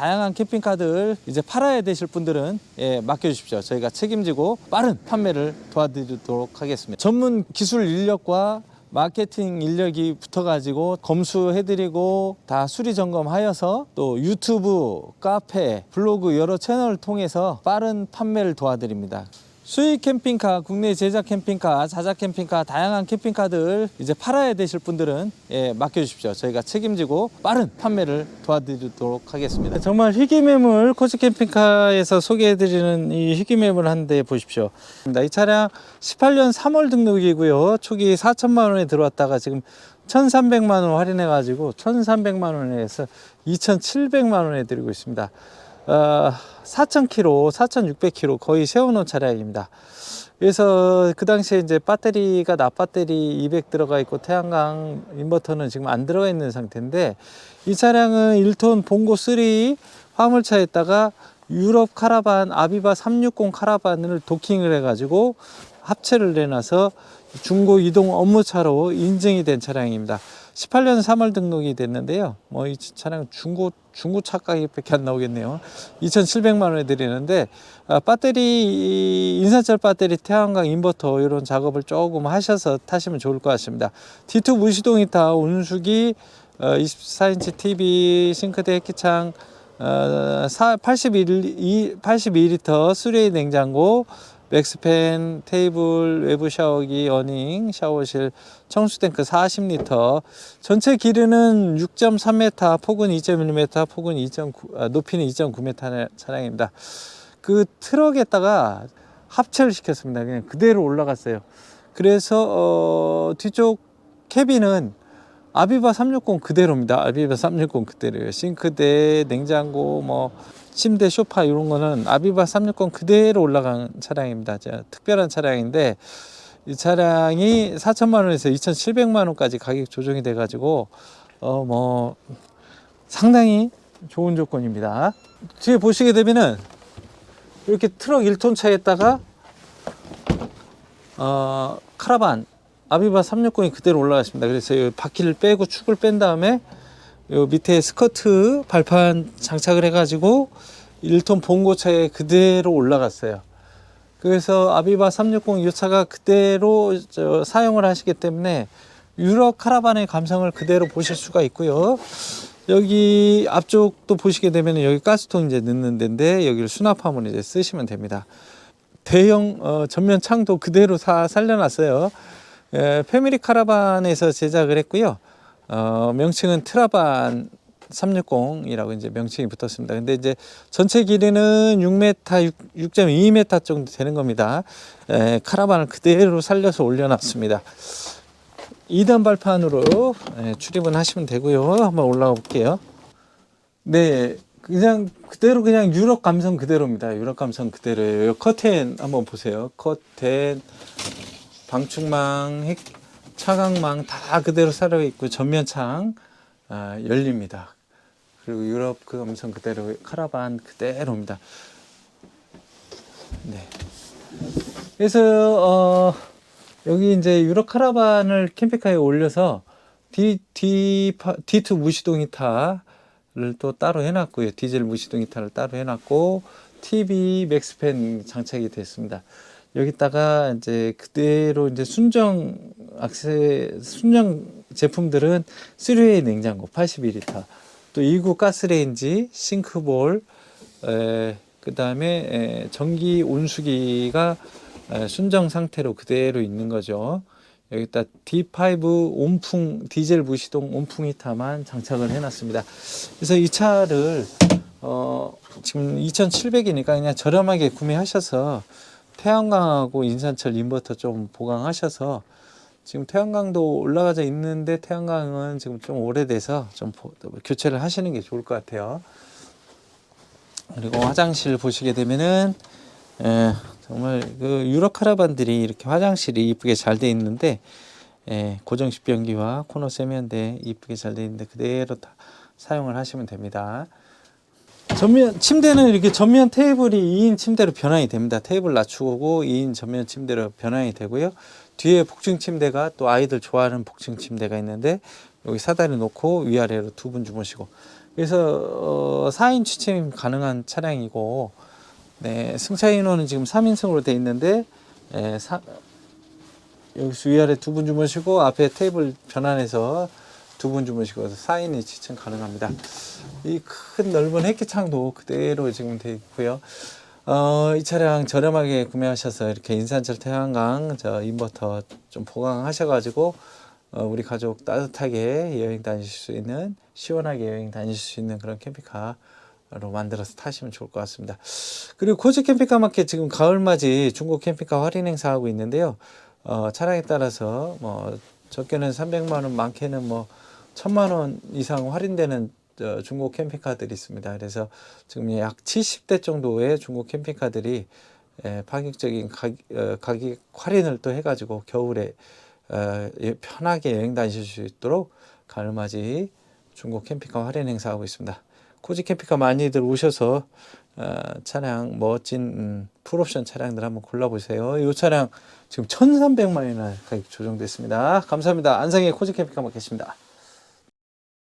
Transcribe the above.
다양한 캠핑카들 이제 팔아야 되실 분들은 예, 맡겨주십시오. 저희가 책임지고 빠른 판매를 도와드리도록 하겠습니다. 전문 기술 인력과 마케팅 인력이 붙어가지고 검수해드리고 다 수리 점검하여서 또 유튜브, 카페, 블로그 여러 채널을 통해서 빠른 판매를 도와드립니다. 수입 캠핑카, 국내 제작 캠핑카, 자작 캠핑카, 다양한 캠핑카들 이제 팔아야 되실 분들은 예, 맡겨주십시오. 저희가 책임지고 빠른 판매를 도와드리도록 하겠습니다. 정말 희귀매물 코스 캠핑카에서 소개해드리는 이 희귀매물 한 대 보십시오. 이 차량 18년 3월 등록이고요. 초기 4천만 원에 들어왔다가 지금 1,300만 원 할인해가지고 1,300만 원에서 2,700만 원에 드리고 있습니다. 어, 4,000km, 4,600km 거의 세워놓은 차량입니다. 그래서 그 당시에 이제 배터리가 납배터리 200 들어가 있고 태양광 인버터는 지금 안 들어가 있는 상태인데 이 차량은 1톤 봉고 3 화물차에다가 유럽 카라반 아비바 360 카라반을 도킹을 해가지고 합체를 내놔서 중고 이동 업무차로 인증이 된 차량입니다. 18년 3월 등록이 됐는데요. 뭐 이 차량 중고 중고 차 가격밖에 안 나오겠네요. 2,700만 원에 드리는데 아, 배터리 이 인산철 배터리 태양광 인버터 이런 작업을 조금 하셔서 타시면 좋을 것 같습니다. D2 무시동 히타 온수기 어, 24인치 TV 싱크대 해키창 어, 81, 82리터 3웨이 냉장고 맥스팬, 테이블, 외부 샤워기, 어닝, 샤워실, 청수탱크 40리터. 전체 길이는 6.3m, 폭은 2.1m, 폭은 2.9, 아, 높이는 2.9m 차량입니다. 그 트럭에다가 합체를 시켰습니다. 그냥 그대로 올라갔어요. 그래서 어, 뒤쪽 캐빈은 아비바 360 그대로입니다. 아비바 360 그대로예요. 싱크대, 냉장고, 뭐 침대, 소파 이런 거는 아비바 360 그대로 올라간 차량입니다. 자, 특별한 차량인데 이 차량이 4천만 원에서 2,700만 원까지 가격 조정이 돼 가지고 어 뭐 상당히 좋은 조건입니다. 뒤에 보시게 되면은 이렇게 트럭 1톤 차에다가 어 카라반 아비바 360이 그대로 올라갔습니다. 그래서 이 바퀴를 빼고 축을 뺀 다음에 요 밑에 스커트 발판 장착을 해가지고 1톤 봉고차에 그대로 올라갔어요. 그래서 아비바 360 이 차가 그대로 저 사용을 하시기 때문에 유럽 카라반의 감성을 그대로 보실 수가 있고요. 여기 앞쪽도 보시게 되면 여기 가스통 이제 넣는 데인데 여기를 수납함으로 이제 쓰시면 됩니다. 대형 어, 전면 창도 그대로 다 살려놨어요. 에, 패밀리 카라반에서 제작을 했고요. 어, 명칭은 트라반 360이라고 이제 명칭이 붙었습니다. 근데 이제 전체 길이는 6m, 6, 6.2m 정도 되는 겁니다. 에, 카라반을 그대로 살려서 올려놨습니다. 2단 발판으로 에, 출입은 하시면 되고요. 한번 올라가 볼게요. 네, 그냥 그대로 그냥 유럽 감성 그대로입니다. 유럽 감성 그대로예요. 커튼 한번 보세요. 커튼, 방충망, 핵, 차광망 다 그대로 살아 있고 전면창 아, 열립니다. 그리고 유럽 그 감성 그대로 카라반 그대로입니다. 네. 그래서 어, 여기 이제 유럽 카라반을 캠핑카에 올려서 D, D, D2 무시동 히타를 또 따로 해놨고요. 디젤 무시동 히타를 따로 해놨고 TV 맥스팬 장착이 됐습니다. 여기다가 이제 그대로 이제 순정 악세 순정 제품들은 3웨이 냉장고 81리터 또 2구 가스레인지 싱크볼 그 다음에 전기 온수기가 에, 순정 상태로 그대로 있는 거죠. 여기다 D5 온풍 디젤 무시동 온풍 히터만 장착을 해놨습니다. 그래서 이 차를 어, 지금 2,700이니까 그냥 저렴하게 구매하셔서 태양광하고 인산철 인버터 좀 보강하셔서 지금 태양광도 올라가져 있는데 태양광은 지금 좀 오래돼서 좀 보- 교체를 하시는 게 좋을 것 같아요. 그리고 화장실 보시게 되면은 에, 정말 그 유럽 카라반들이 이렇게 화장실이 이쁘게 잘 돼 있는데 에, 고정식 변기와 코너 세면대 이쁘게 잘 돼 있는데 그대로 다 사용을 하시면 됩니다. 전면 침대는 이렇게 전면 테이블이 2인 침대로 변환이 됩니다. 테이블 낮추고 2인 전면 침대로 변환이 되고요. 뒤에 복층 침대가 또 아이들 좋아하는 복층 침대가 있는데 여기 사다리 놓고 위아래로 두 분 주무시고 그래서 어, 4인 취침 가능한 차량이고 네, 승차 인원은 지금 3인승으로 돼 있는데 예, 사, 여기서 위아래 두 분 주무시고 앞에 테이블 변환해서 두 분 주무시고 4인이 취침 가능합니다. 이 큰 넓은 햇기창도 그대로 지금 돼 있고요. 어, 이 차량 저렴하게 구매하셔서 이렇게 인산철 태양광 저 인버터 좀 보강하셔가지고 어, 우리 가족 따뜻하게 여행 다니실 수 있는 시원하게 여행 다니실 수 있는 그런 캠핑카 로 만들어서 타시면 좋을 것 같습니다. 그리고 코지 캠핑카 마켓 지금 가을맞이 중고 캠핑카 할인 행사하고 있는데요. 어, 차량에 따라서 뭐 적게는 300만 원, 많게는 뭐 1000만 원 이상 할인되는 저 중고 캠핑카들이 있습니다. 그래서 지금 약 70대 정도의 중고 캠핑카들이 에, 파격적인 가, 어, 가격 할인을 또 해가지고 겨울에 어, 예, 편하게 여행 다니실 수 있도록 가을맞이 중고 캠핑카 할인 행사하고 있습니다. 코지 캠핑카 많이들 오셔서 어, 차량 멋진 음, 풀옵션 차량들 한번 골라보세요. 이 차량 지금 1,300만 원이나 가격 조정됐습니다. 감사합니다. 안상의 코지 캠핑카 먹겠습니다.